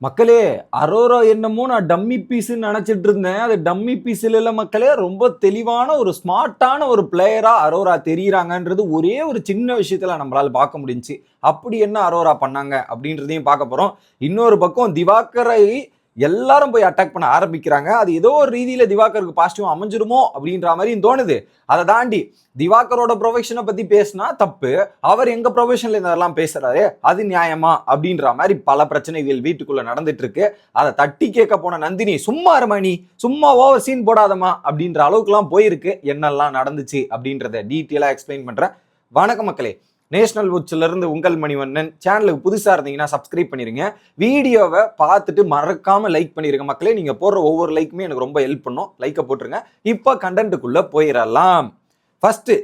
மக்களே அரோரா என்னமோ நான் டம்மி பீஸ்ன்னு நினச்சிட்டு இருந்தேன். அது டம்மி பீஸ் இல்லை மக்களே ரொம்ப தெளிவான ஒரு ஸ்மார்ட்டான ஒரு பிளேயராக அரோரா தெரியுறாங்கன்றது ஒரே ஒரு சின்ன விஷயத்தில் நம்மளால் பார்க்க முடிஞ்சுச்சு. அப்படி என்ன அரோரா பண்ணாங்க அப்படின்றதையும் பார்க்க போகிறோம் இன்னொரு பக்கம் திவாகரை எல்லாரும் போய் அட்டாக் பண்ண ஆரம்பிக்கிறாங்க. அது ஏதோ ஒரு ரீதியில திவாகருக்கு பாசிட்டிவ் அமைஞ்சிருமோ அப்படின்ற மாதிரியும் தோணுது. அதை தாண்டி திவாகரோட ப்ரொஃபஷனை பத்தி பேசினா தப்பு. அவர் எங்க ப்ரொஃபஷன்ல இதெல்லாம் பேசுறாரு. அது நியாயமா? அப்படின்ற மாதிரி பல பிரச்சனைகள் வீட்டுக்குள்ள நடந்துட்டு இருக்கு அதை தட்டி கேட்க போன நந்தினி சும்மா இருமணி சும்மா ஓவர் சீன் போடாதமா அப்படின்ற அளவுக்குலாம் போயிருக்கு. என்னெல்லாம் நடந்துச்சு அப்படின்றத டீட்டெயிலாக எக்ஸ்பிளைன் பண்றேன். வணக்கம் மக்களே. நேஷனல் வுட்ஸ்லேருந்து உங்கள் மணிவண்ணன். சேனலுக்கு புதுசாக இருந்தீங்கன்னா சப்ஸ்கிரைப் பண்ணிருங்க. வீடியோவை பார்த்துட்டு மறக்காமல் லைக் பண்ணிருங்க மக்களே. நீங்கள் போடுற ஒவ்வொரு லைக்குமே எனக்கு ரொம்ப ஹெல்ப் பண்ணும். லைக்கை போட்டுருங்க. இப்போ கண்டென்ட்டுக்குள்ளே போயிடலாம். ஃபஸ்ட்டு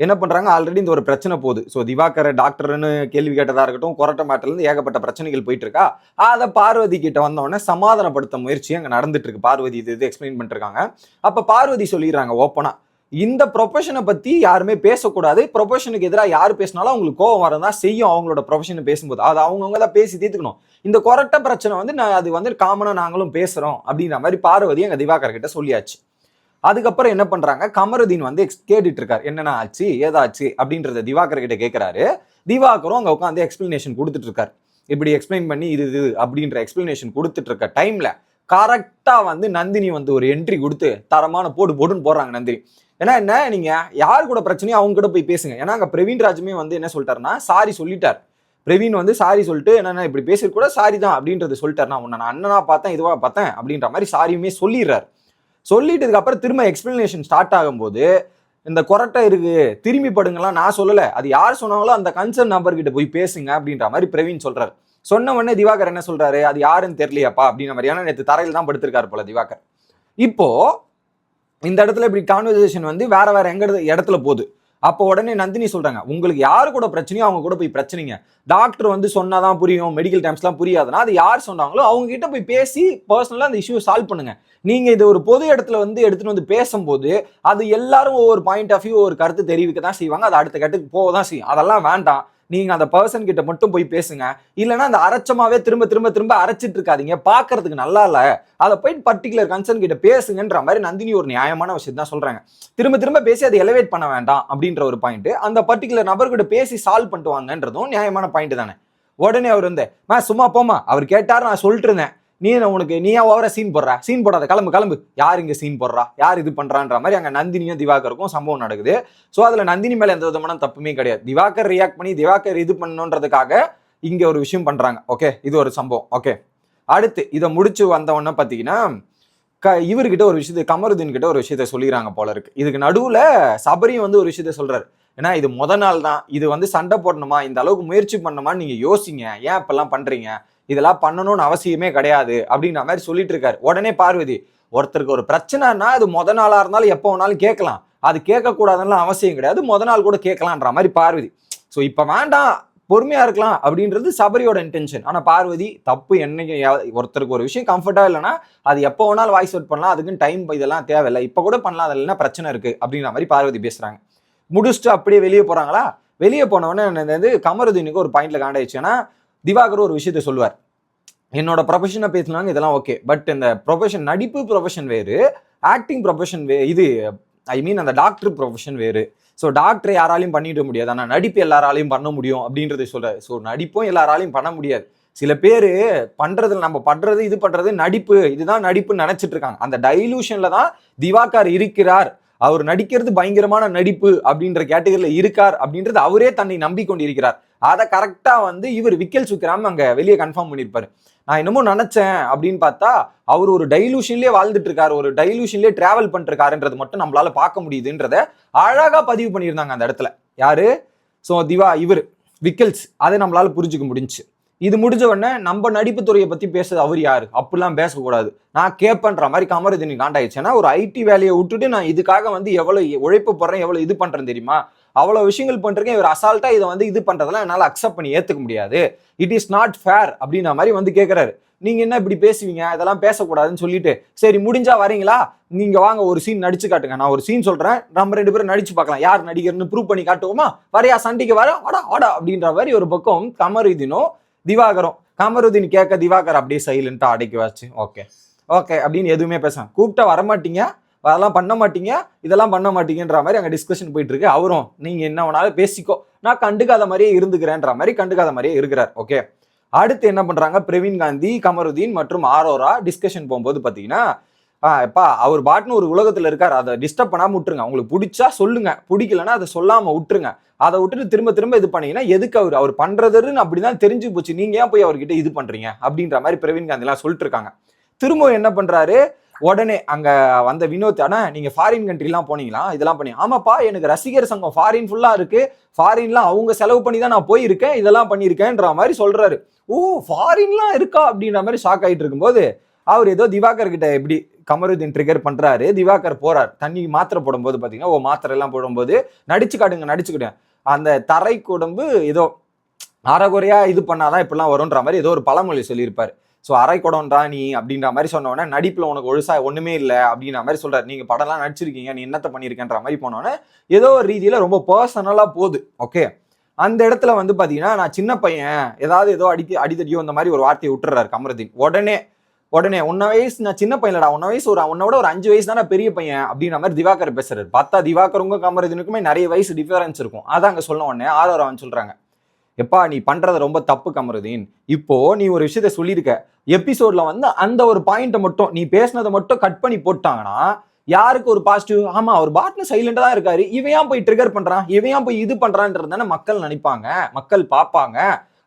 என்ன பண்ணுறாங்க ஆல்ரெடி இந்த ஒரு பிரச்சனை போகுது. ஸோ திவாகர் டாக்டர்னு கேள்வி கேட்டதாக இருக்கட்டும் கொரட்டை மாட்டிலேருந்து ஏகப்பட்ட பிரச்சனைகள் போயிட்டு இருக்கா அதை பார்வதி கிட்ட வந்த சமாதானப்படுத்த முயற்சி அங்கே நடந்துட்டு இருக்கு. பார்வதி இது இது எக்ஸ்பிளைன் பண்ணிருக்காங்க அப்போ பார்வதி சொல்லிடுறாங்க ஓப்பனாக இந்த ப்ரொஃபஷனை பத்தி யாருமே பேசக்கூடாது. ப்ரொஃபஷனுக்கு எதிராக யார் பேசினாலும் அவங்களுக்கு கோவம் வரதான் செய்யும் அவங்களோட ப்ரொஃபஷனை பேசும்போது. அது அவங்கவுங்க தான் பேசி தீர்த்துக்கணும். இந்த கொரட்ட பிரச்சனை வந்து நான் அது வந்து காமனா நாங்களும் பேசுறோம் அப்படின்ற மாதிரி பார்வதி எங்க திவாகர் கிட்ட சொல்லியாச்சு. அதுக்கப்புறம் என்ன பண்றாங்க? கமருதீன் வந்து எக்ஸ் கேட்டுட்டு இருக்காரு என்னென்ன ஆச்சு? ஏதாச்சு? அப்படின்றத திவாகர் கிட்ட கேட்கிறாரு திவாகரும் அங்க உட்காந்து எக்ஸ்பிளனேஷன் கொடுத்துட்டு இருக்காரு இப்படி எக்ஸ்பிளைன் பண்ணி இது இது அப்படின்ற எக்ஸ்பிளனேஷன் கொடுத்துட்டு இருக்க டைம்ல கரெக்டாக வந்து நந்தினி வந்து ஒரு என்ட்ரி கொடுத்து தரமான போடு போடுன்னு போடுறாங்க நந்தினி. ஏன்னா என்ன நீங்கள் யார் கூட பிரச்சனையோ அவங்க கூட போய் பேசுங்க. ஏன்னா அங்கே பிரவீன் ராஜுமே வந்து என்ன சொல்லிட்டாருன்னா சாரி சொல்லிட்டார். பிரவீன் வந்து சாரி சொல்லிட்டு என்னென்ன இப்படி பேசுறது கூட சாரி தான் அப்படின்றது சொல்லிட்டாரு நான் உன்னை நான் அண்ணனா பார்த்தேன் இதுவாக பார்த்தேன் அப்படின்ற மாதிரி சாரியுமே சொல்லிடுறாரு. சொல்லிட்டதுக்கு அப்புறம் திரும்ப எக்ஸ்பிளனேஷன் ஸ்டார்ட் ஆகும்போது இந்த கொரட்டை இருக்கு திரும்பி படுங்கலாம் நான் சொல்லலை. அது யார் சொன்னாங்களோ அந்த கன்சர்ன் நபர் போய் பேசுங்க அப்படின்ற மாதிரி பிரவீன் சொல்றாரு. சொன்ன உடனே திவாகர் என்ன சொல்றாரு? அது யாருன்னு தெரியலையாப்பா அப்படின்ற மாதிரியான நேற்று தரையில் தான் படுத்திருக்காரு போல திவாகர். இப்போ இந்த இடத்துல இப்படி கான்வர்சேஷன் வந்து வேற வேற எங்க இடத்துல போகுது. அப்போ உடனே நந்தினி சொல்றாங்க உங்களுக்கு யாரு கூட பிரச்சனையோ அவங்க கூட போய் பிரச்சனைங்க. டாக்டர் வந்து சொன்னாதான் புரியும் மெடிக்கல் டைம்ஸ்லாம் புரியாதுன்னா அது யார் சொன்னாங்களோ அவங்க கிட்ட போய் பேசி பர்சனலாக அந்த இஷ்யூ சால்வ் பண்ணுங்க. நீங்க இது ஒரு பொது இடத்துல வந்து எடுத்துட்டு வந்து பேசும்போது அது எல்லாரும் ஒவ்வொரு பாயிண்ட் ஆஃப் வியூ ஒரு கருத்து தெரிவிக்க தான் செய்வாங்க. அது அடுத்த கட்டுக்கு போக தான் செய்யும். அதெல்லாம் வேண்டாம். நீங்கள் அந்த பர்சன் கிட்ட மட்டும் போய் பேசுங்க. இல்லைன்னா அந்த அரைச்சமாவே திரும்ப திரும்ப திரும்ப அரைச்சிட்டு இருக்காதீங்க. பார்க்கறதுக்கு நல்லா இல்லை. அதை போய் பர்டிகுலர் கன்சர்ன் கிட்ட பேசுங்கன்ற மாதிரி நந்தினி ஒரு நியாயமான விஷயம் தான் சொல்கிறாங்க திரும்ப திரும்ப பேசி அதை எலவேட் பண்ண வேண்டாம் அப்படின்ற ஒரு பாயிண்ட் அந்த பர்டிகுலர் நபர்கிட்ட பேசி சால்வ் பண்ணிட்டு வாங்கன்றதும் நியாயமான பாயிண்ட் தானே. உடனே அவர் வந்து மா சும்மா போமா அவர் கேட்டார் நான் சொல்லிட்டு இருந்தேன். நீ என்ன உனக்கு? ஏன் ஓவர சீன் போடுற? சீன் போடாத கிளம்பு கிளம்பு. யார் இங்க சீன் போடுறா? யார் இது பண்றான்ற மாதிரி அங்க நந்தினியும் திவாகருக்கும் சம்பவம் நடக்குது. ஸோ அதுல நந்தினி மேல எந்த விதமான தப்புமே கிடையாது. திவாகர் ரியாக்ட் பண்ணி திவாகர் இது பண்ணணுன்றதுக்காக இங்க ஒரு விஷயம் பண்றாங்க. ஓகே இது ஒரு சம்பவம். ஓகே அடுத்து இதை முடிச்சு வந்தவொடனே பார்த்தீங்கன்னா க இவர்கிட்ட ஒரு விஷயத்தை கமருதீன் கிட்ட ஒரு விஷயத்த சொல்லிடுறாங்க போல இருக்கு. இதுக்கு நடுவுல சபரியும் வந்து ஒரு விஷயத்த சொல்றாரு. ஏன்னா இது முத நாள் தான். இது வந்து சண்டை போடணுமா? இந்த அளவுக்கு முயற்சி பண்ணணுமா நீங்க யோசிங்க. ஏன் இப்பெல்லாம் பண்றீங்க? இதெல்லாம் பண்ணணும்னு அவசியமே கிடையாது அப்படின்ற மாதிரி சொல்லிட்டு இருக்காரு. உடனே பார்வதி ஒருத்தருக்கு ஒரு பிரச்சனைனா அது முத நாளாக இருந்தாலும் எப்போ வேணாலும் கேட்கலாம். அது கேட்கக்கூடாதுன்னு அவசியம் கிடையாது. முத நாள் கூட கேட்கலான்ற மாதிரி பார்வதி. ஸோ இப்போ வேண்டாம் பொறுமையாக இருக்கலாம் அப்படின்றது சபரியோட இன்டென்ஷன் ஆனால் பார்வதி தப்பு என்னைக்கு ஒருத்தருக்கு ஒரு விஷயம் கம்ஃபர்ட்டாக இல்லைன்னா அது எப்போ வேணாலும் வாய்ஸ் அவுட் பண்ணலாம். அதுக்குன்னு டைம் இதெல்லாம் தேவையில்லை. இப்போ கூட பண்ணலாம். அதில் இல்லைன்னா பிரச்சனை இருக்குது அப்படின்ற மாதிரி பார்வதி பேசுகிறாங்க முடிச்சுட்டு அப்படியே வெளியே போகிறாங்களா வெளியே போனவொடனே என்னது கமருதீனுக்கு ஒரு பாயிண்ட்ல காண்டாயிடுச்சு ஏன்னா திவாகர் ஒரு விஷயத்த சொல்லுவார். என்னோட ப்ரொஃபஷனை பேசினாங்க இதெல்லாம் ஓகே பட் இந்த ப்ரொஃபஷன் நடிப்பு ப்ரொஃபஷன் வேறு ஆக்டிங் ப்ரொஃபஷன் வே இது ஐ மீன் அந்த டாக்டர் ப்ரொஃபஷன் வேறு. ஸோ டாக்டரை யாராலையும் பண்ணிட முடியாது. ஆனால் நடிப்பு எல்லாராலையும் பண்ண முடியும் அப்படின்றத சொல்றாரு. ஸோ நடிப்பும் எல்லாராலையும் பண்ண முடியாது. சில பேர் பண்ணுறதுல நம்ம பண்ணுறது இது பண்ணுறது நடிப்பு இதுதான் நடிப்புன்னு நினச்சிட்டு இருக்காங்க. அந்த டைலூஷனில் தான் திவாகர் இருக்கிறார். அவர் நடிக்கிறது பயங்கரமான நடிப்பு அப்படின்ற கேட்டகரியில் இருக்கார் அப்படின்றது அவரே தன்னை நம்பிக்கொண்டிருக்கிறார். அதை கரெக்டாக வந்து இவர் விக்கல் சுக்கிராம அங்கே வெளியே கன்ஃபார்ம் பண்ணியிருப்பாரு. நான் என்னமோ நினச்சேன் அப்படின்னு பார்த்தா அவர் ஒரு டைலூஷன்லேயே வாழ்ந்துட்டு இருக்காரு ஒரு டைலூஷன்லேயே டிராவல் பண்ணிருக்காருன்றது மட்டும் நம்மளால பார்க்க முடியுதுன்றத அழகாக பதிவு பண்ணியிருந்தாங்க அந்த இடத்துல. யாரு? ஸோ திவா இவர். விக்கல்ஸ். அதை நம்மளால புரிஞ்சுக்க முடிஞ்சு இது முடிஞ்ச உடனே நம்ம நடிப்பு துறையை பத்தி பேசுறது அவர் யாரு? அப்படிலாம் பேசக்கூடாது. நான் கேட்பன்ற மாதிரி கமருதினி காண்டாயிடுச்சு. ஏன்னா ஒரு ஐடி வேலையை விட்டுட்டு நான் இதுக்காக வந்து எவ்வளவு உழைப்பு போடுறேன் எவ்வளவு இது பண்றேன் தெரியுமா? அவ்வளவு விஷயங்கள் பண்றேன் இவர் அசால்ட்டா இதை வந்து இது பண்றதெல்லாம் என்னால அக்செப்ட் பண்ணி ஏத்துக்க முடியாது. இட் இஸ் நாட் ஃபேர் அப்படின்ற மாதிரி வந்து கேட்குறாரு நீங்க என்ன இப்படி பேசுவீங்க? இதெல்லாம் பேசக்கூடாதுன்னு சொல்லிட்டு. சரி முடிஞ்சா வரீங்களா? நீங்க வாங்க ஒரு சீன் நடிச்சு காட்டுங்க. நான் ஒரு சீன் சொல்றேன். நம்ம ரெண்டு பேரும் நடிச்சு பார்க்கலாம். யார் நடிகர்னு ப்ரூவ் பண்ணி காட்டுவோமா? வரையா சண்டைக்கு வர ஆடா வாடா அப்படின்ற மாதிரி ஒரு பக்கம் கமருதினும் திவாகரும் கமருதீன் கேட்க திவாகர் அப்படியே சைலண்ட்டாக அடைக்கி வச்சு ஓகே ஓகே அப்படின்னு எதுவுமே பேச கூப்பிட்டா வரமாட்டீங்க அதெல்லாம் பண்ண மாட்டீங்க இதெல்லாம் பண்ண மாட்டீங்கன்ற மாதிரி அங்கே டிஸ்கஷன் போயிட்டு இருக்கு. அவரும் நீங்கள் என்ன வேணாலும் பேசிக்கோ நான் கண்டுக்காத மாதிரியே இருந்துக்கிறேன்ற மாதிரி கண்டுக்காத மாதிரியே இருக்கிறார் ஓகே அடுத்து என்ன பண்ணுறாங்க பிரவீன் காந்தி கமருதீன் மற்றும் ஆரோரா டிஸ்கஷன் போகும்போது பார்த்தீங்கன்னா ஆஹ் எப்பா அவர் பாட்டுன்னு ஒரு உலகத்துல இருக்கார். அதை டிஸ்டர்ப் பண்ணாம விட்டுருங்க. உங்களுக்கு பிடிச்சா சொல்லுங்க. பிடிக்கலன்னா அதை சொல்லாம விட்டுருங்க. அதை விட்டுட்டு திரும்ப திரும்ப இது பண்ணீங்கன்னா எதுக்கு அவர் அவர் பண்றதுன்னு அப்படிதான் தெரிஞ்சு போச்சு. நீங்க ஏன் போய் அவர்கிட்ட இது பண்றீங்க? அப்படின்ற மாதிரி பிரவீன் காந்தி எல்லாம் சொல்லிட்டு இருக்காங்க. திரும்ப என்ன பண்றாரு? உடனே அங்க வந்த வினோத் ஆனா நீங்க ஃபாரின் கண்ட்ரிலாம் போனீங்களா? இதெல்லாம் பண்ணி ஆமாப்பா எனக்கு ரசிகர் சங்கம் ஃபாரின் ஃபுல்லா இருக்கு. ஃபாரின்லாம் அவங்க செலவு பண்ணி தான் நான் போயிருக்கேன். இதெல்லாம் பண்ணியிருக்கேன்ற மாதிரி சொல்றாரு. ஓ ஃபாரின்லாம் இருக்கா? அப்படின்ற மாதிரி ஷாக் ஆயிட்டு இருக்கும்போது அவர் ஏதோ திவாகர் கிட்ட எப்படி கமருதீன் ட்ரிகர் பண்றாரு திவாகர் போறார். தண்ணி மாத்திரை போடும்போது பாத்தீங்கன்னா ஓ மாத்திரை எல்லாம் போடும்போது நடிச்சு காட்டுங்க நடிச்சுக்கிட்டேன் அந்த தரை குடம்பு ஏதோ அறகுறையா இது பண்ணாதான் இப்படிலாம் வரும்ன்ற மாதிரி ஏதோ ஒரு பழமொழி சொல்லியிருப்பாரு. ஸோ அரை குடம்டா நீ அப்படின்ற மாதிரி சொன்ன நடிப்பில் உனக்கு ஒழுசா ஒன்றுமே இல்லை அப்படின்ற மாதிரி சொல்கிறார் நீங்கள் படம்லாம் நடிச்சிருக்கீங்க நீ என்னத்த பண்ணியிருக்கேன்ற மாதிரி போனோடனே ஏதோ ஒரு ரீதியில் ரொம்ப பர்சனலாக போகுது ஓகே அந்த இடத்துல வந்து பார்த்தீங்கன்னா நான் சின்ன பையன் ஏதாவது ஏதோ அடிக்க அடித்தடியோ இந்த மாதிரி ஒரு வார்த்தையை விட்டுறாரு கமருதீன். உடனே உடனே உன்ன வயசு நான் சின்ன பையன்லடா உன்ன வயசு ஒரு உன்னோட ஒரு அஞ்சு வயசு தானே பெரிய பையன் அப்படின்ற மாதிரி திவாகர் பேசுறாரு. பார்த்தா திவாகருக்கும் கமருதீனுக்குமே நிறைய வயசு டிஃபரன்ஸ் இருக்கும். அதான் அங்கே சொன்ன உடனே ஆதரவன் சொல்றாங்க. எப்பா நீ பண்றது ரொம்ப தப்பு கமருதீன் இப்போ நீ ஒரு விஷயத்த சொல்லியிருக்க. எபிசோட்ல வந்து அந்த ஒரு பாயிண்ட்டை மட்டும் நீ பேசினதை மட்டும் கட் பண்ணி போட்டாங்கன்னா யாருக்கு ஒரு பாசிட்டிவ் ஆமா அவர் பாட்னு சைலண்டா தான் இருக்காரு. இவன் போய் ட்ரிகர் பண்றான்? இவையான் போய் இது பண்றான்றது தானே மக்கள் நினைப்பாங்க. மக்கள் பார்ப்பாங்க.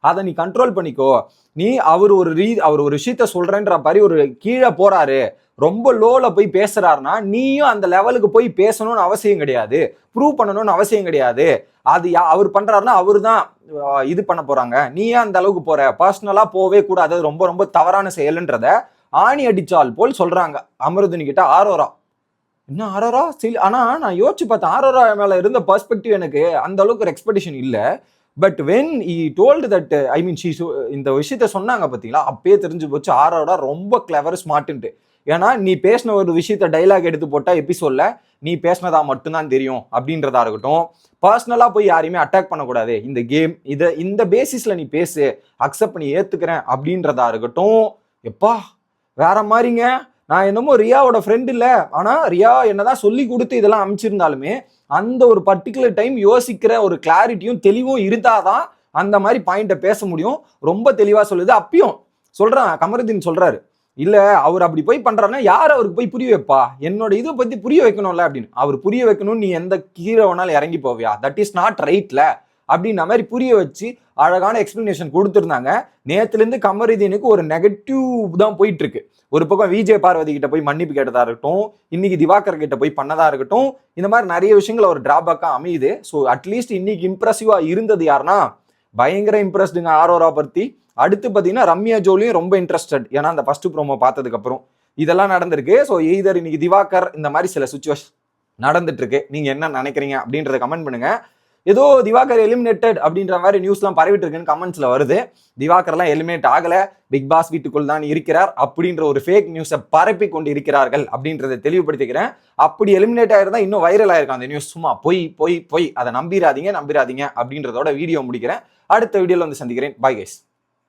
அதை நீ கண்ட்ரோல் பண்ணிக்கோ. நீ அவர் ஒரு ரீ அவர் ஒரு விஷயத்த சொல்றேன்ற மாதிரி ஒரு கீழே போறாரு. ரொம்ப லோல போய் பேசுறாருன்னா நீயும் அந்த லெவலுக்கு போய் பேசணும்னு அவசியம் கிடையாது. ப்ரூவ் பண்ணணும்னு அவசியம் கிடையாது. அது யா- அவர் பண்றாருன்னா அவர் தான் இது பண்ண போறாங்க. நீ ஏன் அந்த அளவுக்கு போற? பர்சனலா போவே கூடாது. அது ரொம்ப ரொம்ப தவறான செயல்ன்றத ஆணி அடிச்சால் போல் சொல்றாங்க. அமருதினி கிட்ட ஆரோரா. என்ன ஆரோரா? சில் ஆனா நான் யோசிச்சு பார்த்தேன். ஆரோரா மேல இருந்த பர்ஸ்பெக்டிவ் எனக்கு அந்த அளவுக்கு ஒரு எக்ஸ்பெக்டேஷன் இல்லை. But when I told that I mean she இந்த விஷயத்த சொன்னாங்க பார்த்தீங்களா? அப்பயே தெரிஞ்சு போச்சு ஆரோட ரொம்ப கிளவர் ஸ்மார்ட்டுன்ட்டு ஏன்னா நீ பேசின ஒரு விஷயத்த டைலாக் எடுத்து போட்டால் எபிசோடில் நீ பேசினதா மட்டும்தான் தெரியும் அப்படின்றதா இருக்கட்டும். பர்சனலாக போய் யாரையுமே அட்டாக் பண்ணக்கூடாது. இந்த கேம் இதை இந்த பேசிஸில் நீ பேசு அக்செப்ட் பண்ணி ஏற்றுக்கிறேன் அப்படின்றதா இருக்கட்டும். எப்பா வேற மாதிரிங்க. நான் என்னமோ ரியாவோட ஃப்ரெண்ட் இல்லை. ஆனால் ரியா என்னதான் சொல்லி கொடுத்து இதெல்லாம் அமைச்சிருந்தாலுமே அந்த ஒரு பர்டிகுலர் டைம் யோசிக்கிற ஒரு கிளாரிட்டியும் தெளிவும் இருந்தாதான் அந்த மாதிரி பாயிண்ட்டை பேச முடியும். ரொம்ப தெளிவாக சொல்லுது. அப்பயும் சொல்கிறான் கமருதீன் சொல்கிறாரு இல்லை அவர் அப்படி போய் பண்ணுறாருன்னா யார் அவருக்கு போய் புரிய வைப்பா? என்னோட இதை பற்றி புரிய வைக்கணும்ல அப்படின்னு. அவர் புரிய வைக்கணும்னு நீ எந்த கீரை வேணாலும் இறங்கி போவியா? தட் இஸ் நாட் ரைட்ல அப்படின்ற மாதிரி புரிய வச்சு அழகான எக்ஸ்பிளனேஷன் கொடுத்துருந்தாங்க. நேத்துலேருந்து கமரிதீனுக்கு ஒரு நெகட்டிவ் தான் போயிட்டு இருக்கு ஒரு பக்கம் விஜய் பார்வதி கிட்ட போய் மன்னிப்பு கேட்டதா இருக்கட்டும் இன்னைக்கு திவாகர் கிட்ட போய் பண்ணதா இருக்கட்டும் இந்த மாதிரி நிறைய விஷயங்கள் ஒரு டிராபேக்காக அமையுது. ஸோ அட்லீஸ்ட் இன்னைக்கு இம்ப்ரெசிவா இருந்தது யாருன்னா பயங்கர இம்ப்ரெஸ்டுங்க ஆரோரா பற்றி அடுத்து பார்த்தீங்கன்னா ரம்யா ஜோலியும் ரொம்ப இன்ட்ரெஸ்டட் ஏன்னா அந்த ஃபர்ஸ்ட் ப்ரோமோ பார்த்ததுக்கப்புறம் இதெல்லாம் நடந்திருக்கு. ஸோ எய்தர் இன்னைக்கு திவாகர் இந்த மாதிரி சில சுச்சுவேஷன் நடந்துட்டு இருக்கு நீங்க என்ன நினைக்கிறீங்க அப்படின்றத கமெண்ட் பண்ணுங்க. ஏதோ திவாகர் எலிமினேட்டட் அப்படின்ற மாதிரி நியூஸ்லாம் பரவிட்டு இருக்குன்னு கமெண்ட்ஸ்ல வருது. திவாகர்லாம் எலிமினேட் ஆகல. பிக் பாஸ் வீட்டுக்குள் தான் இருக்கிறார் அப்படின்ற ஒரு ஃபேக் நியூஸை பரப்பி கொண்டு இருக்கிறார்கள் அப்படின்றத தெளிவுபடுத்திக்கிறேன். அப்படி எலிமினேட் ஆயிருந்தா இன்னும் வைரல் ஆயிருக்கும் அந்த நியூஸ் சும்மா பொய் பொய் பொய். அதை நம்பிராதீங்க நம்பிராதீங்க அப்படின்றதோட வீடியோ முடிக்கிறேன். அடுத்த வீடியோல வந்து சந்திக்கிறேன். Bye guys